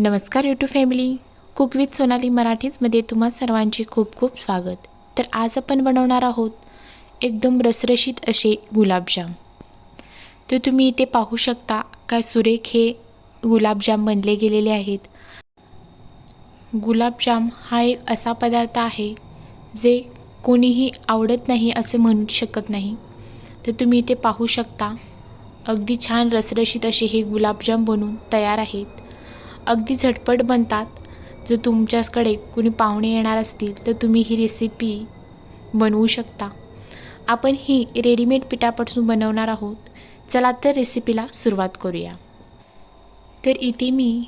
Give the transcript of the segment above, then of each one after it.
नमस्कार YouTube family cook with Sonali मराठीजमध्ये तुम्हा सर्वांचे खूप खूप स्वागत. तर आज आपण बनवणार आहोत एकदम रसरशीत असे गुलाबजाम. तर तुम्ही इथे पाहू शकता काय सुरेख हे गुलाबजाम बनले गेलेले आहेत. गुलाबजाम हा एक असा पदार्थ आहे जे कोणीही आवडत नाही असे म्हणू शकत नाही. तर तुम्ही इथे पाहू शकता अगदी छान रसरशीत असे हे गुलाबजाम बनून तयार आहेत. अगदी झटपट बनतात. जर तुमच्याकडे कुणी पाहुणे येणार असतील तर तुम्ही ही रेसिपी बनवू शकता. आपण ही रेडीमेड पिठापासून बनवणार आहोत. चला तर रेसिपीला सुरुवात करूया. तर इथे मी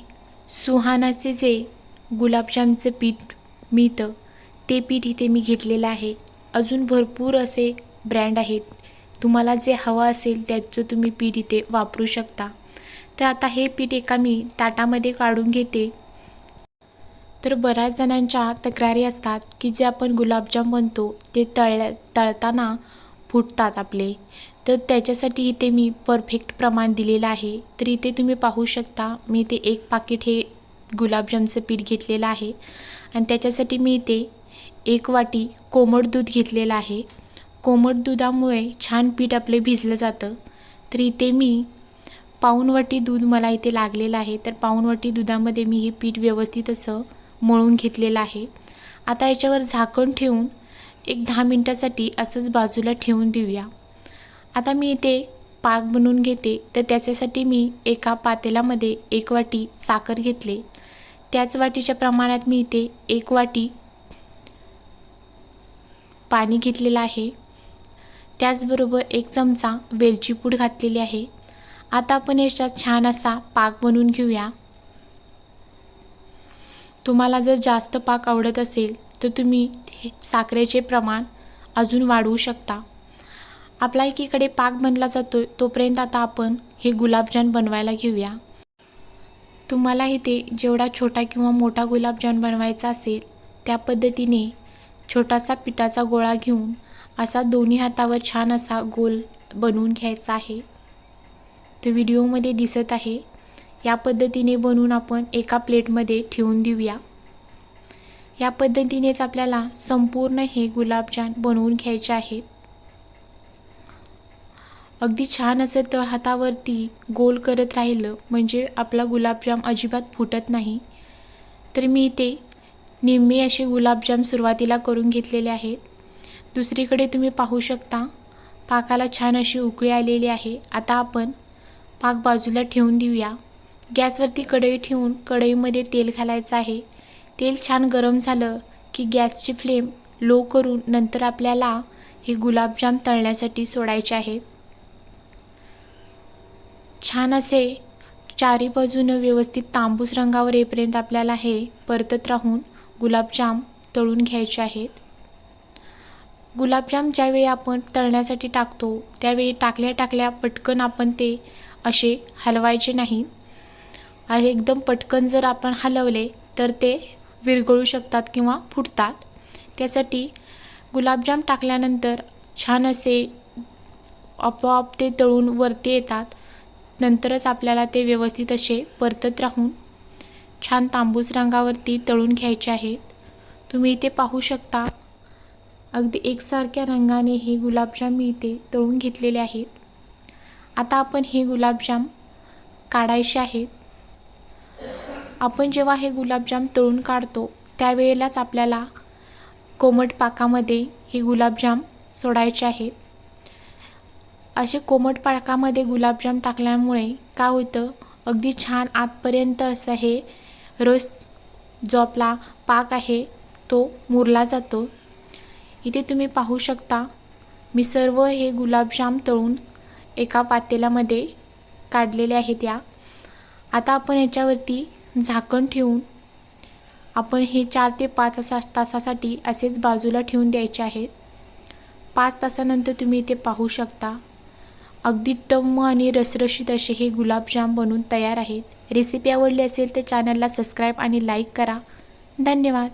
सुहानाचे जे गुलाबजामचं पीठ मिळतं ते पीठ इथे मी घेतलेलं आहे. अजून भरपूर असे ब्रँड आहेत. तुम्हाला जे हवं असेल त्याचं तुम्ही पीठ इथे वापरू शकता. तर आता हे पीठ एका मी ताटामध्ये काढून घेते. तर बऱ्याच जणांच्या तक्रारी असतात की जे आपण गुलाबजाम बनतो ते तळ तळताना फुटतात आपले. तर त्याच्यासाठी इथे मी परफेक्ट प्रमाण दिलेलं आहे. तर इथे तुम्ही पाहू शकता मी इथे एक पाकिट हे गुलाबजामचं पीठ घेतलेलं आहे. आणि त्याच्यासाठी मी इथे एक वाटी कोमट दूध घेतलेलं आहे. कोमट दुधामुळे छान पीठ आपले भिजलं जातं. तर इथे मी पाऊण दूध मला इथे लागलेलं आहे. तर पाऊण दुधामध्ये मी हे पीठ व्यवस्थित असं मळून घेतलेलं आहे. आता याच्यावर झाकण ठेवून एक दहा मिनटासाठी असंच बाजूला ठेवून देऊया. आता मी इथे पाक बनवून घेते. तर त्याच्यासाठी मी एका पातेल्यामध्ये एक वाटी साखर घेतले. त्याच वाटीच्या प्रमाणात मी इथे एक वाटी पाणी घेतलेलं आहे. त्याचबरोबर एक चमचा वेलची पूड घातलेली आहे. आता आपण याच्यात छान असा पाक बनवून घेऊया. तुम्हाला जर जास्त पाक आवडत असेल तर तुम्ही हे साखरेचे प्रमाण अजून वाढवू शकता. आपला एकीकडे पाक बनला जातो तोपर्यंत आता आपण हे गुलाबजाम बनवायला घेऊया. तुम्हाला इथे जेवढा छोटा किंवा मोठा गुलाबजाम बनवायचा असेल त्या पद्धतीने छोटासा पिठाचा गोळा घेऊन असा दोन्ही हातावर छान असा गोल बनवून घ्यायचा आहे. तर व्हिडिओमध्ये दिसत आहे. या पद्धतीने बनवून आपण एका प्लेटमध्ये ठेवून देऊया. या पद्धतीनेच आपल्याला संपूर्ण हे गुलाबजाम बनवून घ्यायचे आहेत. अगदी छान असं तळ हातावरती गोल करत राहिलं म्हणजे आपला गुलाबजाम अजिबात फुटत नाही. तर मी इथे निम्मे असे गुलाबजाम सुरुवातीला करून घेतलेले आहेत. दुसरीकडे तुम्ही पाहू शकता. पाकाला छान अशी उकळी आलेली आहे. आता आपण पाक बाजूला ठेवून देऊया. गॅसवरती कढई ठेवून कढईमध्ये तेल घालायचं आहे. तेल छान गरम झालं की गॅसची फ्लेम लो करून नंतर आपल्याला हे गुलाबजाम तळण्यासाठी सोडायचे आहेत छान असे चारी बाजूनं व्यवस्थित तांबूस रंगावर येईपर्यंत आपल्याला हे परतत राहून गुलाबजाम तळून घ्यायचे आहेत. गुलाबजाम ज्यावेळी आपण तळण्यासाठी टाकतो त्यावेळी टाकल्या टाकल्या पटकन आपण ते असे हलवायचे नाही. आणि एकदम पटकन जर आपण हलवले तर ते विरघळू शकतात किंवा फुटतात. त्यासाठी गुलाबजाम टाकल्यानंतर छान असे आपोआप ते तळून वरती येतात. नंतरच आपल्याला ते व्यवस्थित असे परतत राहून छान तांबूस रंगावरती तळून घ्यायचे आहेत. तुम्ही इथे पाहू शकता. अगदी एकसारख्या रंगाने हे गुलाबजाम मी इथे तळून घेतलेले आहेत. आता आपण हे गुलाबजाम काढायचे आहेत. आपण जेव्हा हे गुलाबजाम तळून काढतो त्यावेळेलाच आपल्याला कोमट पाकामध्ये हे गुलाबजाम सोडायचे आहेत. असे कोमट पाकामध्ये गुलाबजाम टाकल्यामुळे काय होतं? अगदी छान आतपर्यंत असं हे रस जो आपला पाक आहे तो मुरला जातो. इथे तुम्ही पाहू शकता मी सर्व हे गुलाबजाम तळून एका पातेल्यामध्ये काढलेल्या आहेत या आता आपण याच्यावरती झाकण ठेवून आपण हे चार ते पाच असा तासासाठी असेच बाजूला ठेवून द्यायचे आहेत. पाच तासानंतर तुम्ही इथे पाहू शकता. अगदी टम्म आणि रसरशीत असे हे गुलाबजाम बनून तयार आहेत. रेसिपी आवडली असेल तर चॅनलला सबस्क्राईब आणि लाईक करा. धन्यवाद.